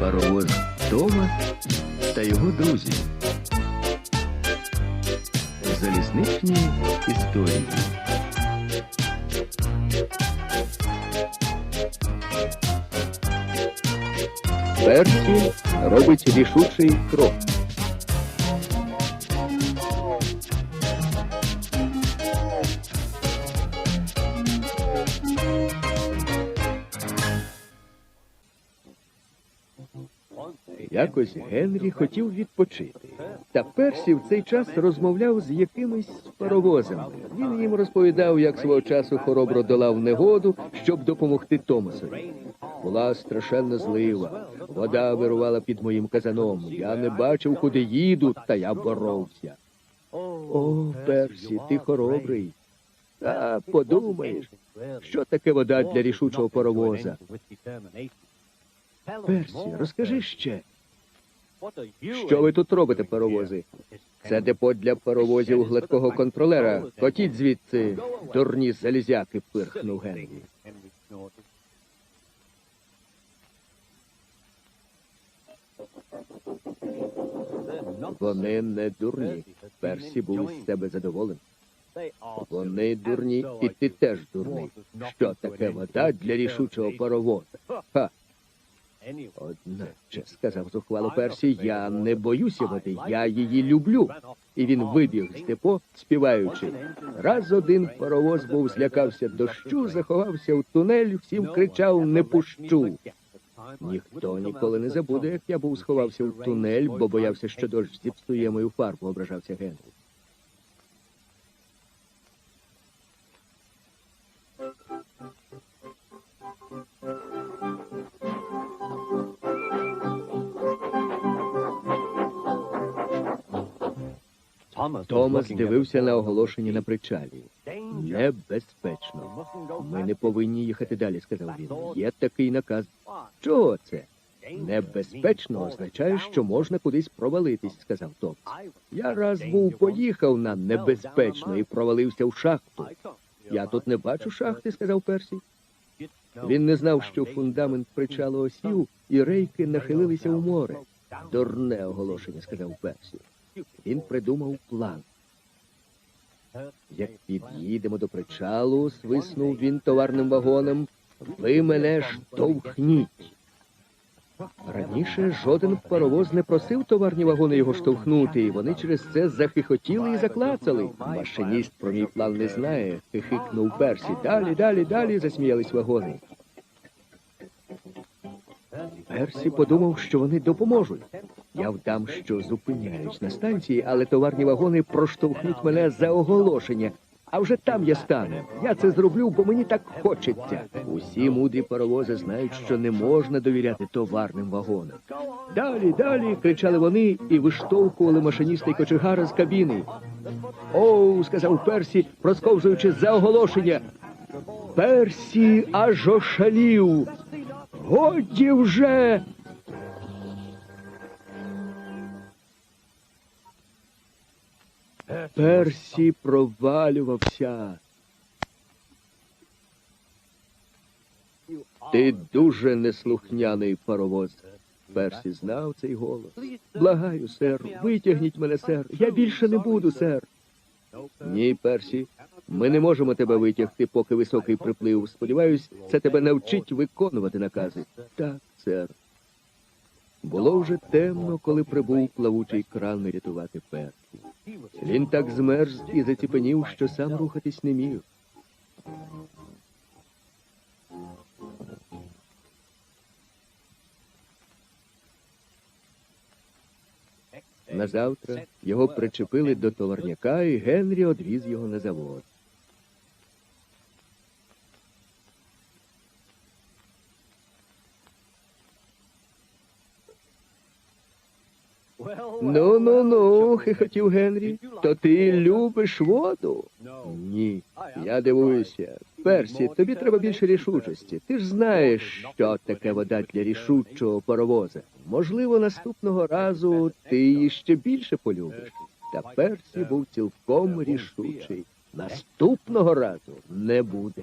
паровоз Тома та його друзі. Залізничні історії. Перший робить рішучий крок. Якось Генрі хотів відпочити. Та Персі в цей час розмовляв з якимись паровозами. Він їм розповідав, як свого часу хоробро долав негоду, щоб допомогти Томасові. Була страшенна злива, вода вирувала під моїм казаном. Я не бачив, куди їду, та я боровся. О, Персі, ти хоробрий. А подумаєш, що таке вода для рішучого паровоза? Персі, розкажи ще. Що ви тут робите, паровози? Це депо для паровозів гладкого контролера. Котіть звідси, дурні залізяки, пирхнув Генрі. Вони не дурні. Персі був із себе задоволений. Вони дурні, і ти теж дурний. Що таке вода для рішучого паровоза? Ха! Одначе, сказав зухвало Персі, я не боюся води, я її люблю. І він вибіг з депо, співаючи. Раз один паровоз був злякався дощу, заховався в тунель, всім кричав не пущу. Ніхто ніколи не забуде, як я був сховався в тунель, бо боявся, що дощ зіпсує мою фарбу, ображався Генрі. Томас дивився на оголошення на причалі. Небезпечно. Ми не повинні їхати далі, сказав він. Є такий наказ. Чого це? Небезпечно означає, що можна кудись провалитись, сказав Томас. Я раз був поїхав на небезпечно і провалився в шахту. Я тут не бачу шахти, сказав Персі. Він не знав, що фундамент причалу осів, і рейки нахилилися в море. Дурне оголошення, сказав Персі. Він придумав план. Як під'їдемо до причалу, свиснув він товарним вагоном, ви мене штовхніть. Раніше жоден паровоз не просив товарні вагони його штовхнути, і вони через це захихотіли і заклацали. Машиніст про мій план не знає, хихикнув Персі. Далі, далі, далі засміялись вагони. Персі подумав, що вони допоможуть. Я вдам, що зупиняюсь на станції, але товарні вагони проштовхнуть мене за оголошення. А вже там я стану. Я це зроблю, бо мені так хочеться. Усі мудрі паровози знають, що не можна довіряти товарним вагонам. Далі, далі, кричали вони і виштовхували машиніста й кочегара з кабіни. Оу, сказав Персі, просковжуючи за оголошення. Персі аж ошалів. Годі вже. Персі провалювався. Ти дуже неслухняний паровоз. Персі знав цей голос. Благаю, сер, витягніть мене, сер. Я більше не буду, сер. Ні, Персі, ми не можемо тебе витягти, поки високий приплив. Сподіваюсь, це тебе навчить виконувати накази. Так, сер. Було вже темно, коли прибув плавучий кран рятувати Персі. Він так змерз і заціпенів, що сам рухатись не міг. Назавтра його причепили до товарняка, і Генрі одвіз його на завод. Ну, ну, ну, хихотів Генрі. То ти любиш воду? Ні. Я дивуюся. Персі, тобі треба більше рішучості. Ти ж знаєш, що таке вода для рішучого паровоза. Можливо, наступного разу ти її ще більше полюбиш. Та Персі був цілком рішучий. Наступного разу не буде.